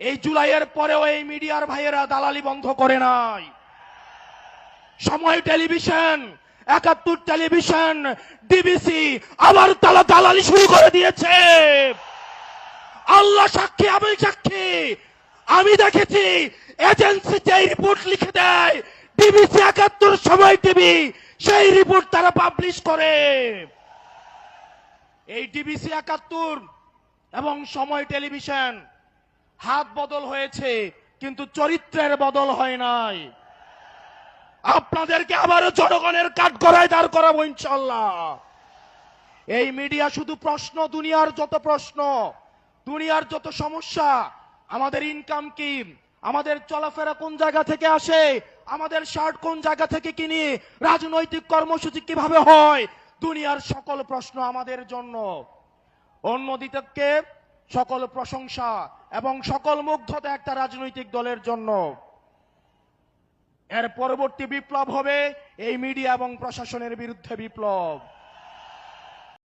এই জুলাইয়ের পরেও এই মিডিয়ার ভাইয়েরা দালালি বন্ধ করে নাই। সময় টেলিভিশন, একাত্তর টেলিভিশন ডিবিসি আবার তালা দালালি শুরু করে দিয়েছে। আল্লাহ সাক্ষী, আমি সাক্ষী। আমি দেখেছি, এজেন্সি যে রিপোর্ট লিখে দেয় ডিবিসি একাত্তর সময় টিভি সেই রিপোর্ট তারা পাবলিশ করে। এই ডিবিসি একাত্তর এবং সময় টেলিভিশন হাত বদল হয়েছে, কিন্তু চরিত্রের বদল হয় নাই। আপনাদেরকে আবারও জনগণের কাঠ করায় দাঁড় করাবো ইনশাল্লাহ এই মিডিয়া শুধু প্রশ্ন, দুনিয়ার যত প্রশ্ন, দুনিয়ার যত সমস্যা, আমাদের ইনকাম কি, আমাদের চলাফেরা কোন জায়গা থেকে আসে, আমাদের শার্ট কোন জায়গা থেকে কিনি, রাজনৈতিক কর্মসূচি কীভাবে হয়, দুনিয়ার সকল প্রশ্ন আমাদের জন্য। অন্য অন্যদিকে সকল প্রশংসা এবং সকল মুগ্ধতা একটা রাজনৈতিক দলের জন্য। এর পরবর্তী বিপ্লব হবে এই মিডিয়া এবং প্রশাসনের বিরুদ্ধে বিপ্লব।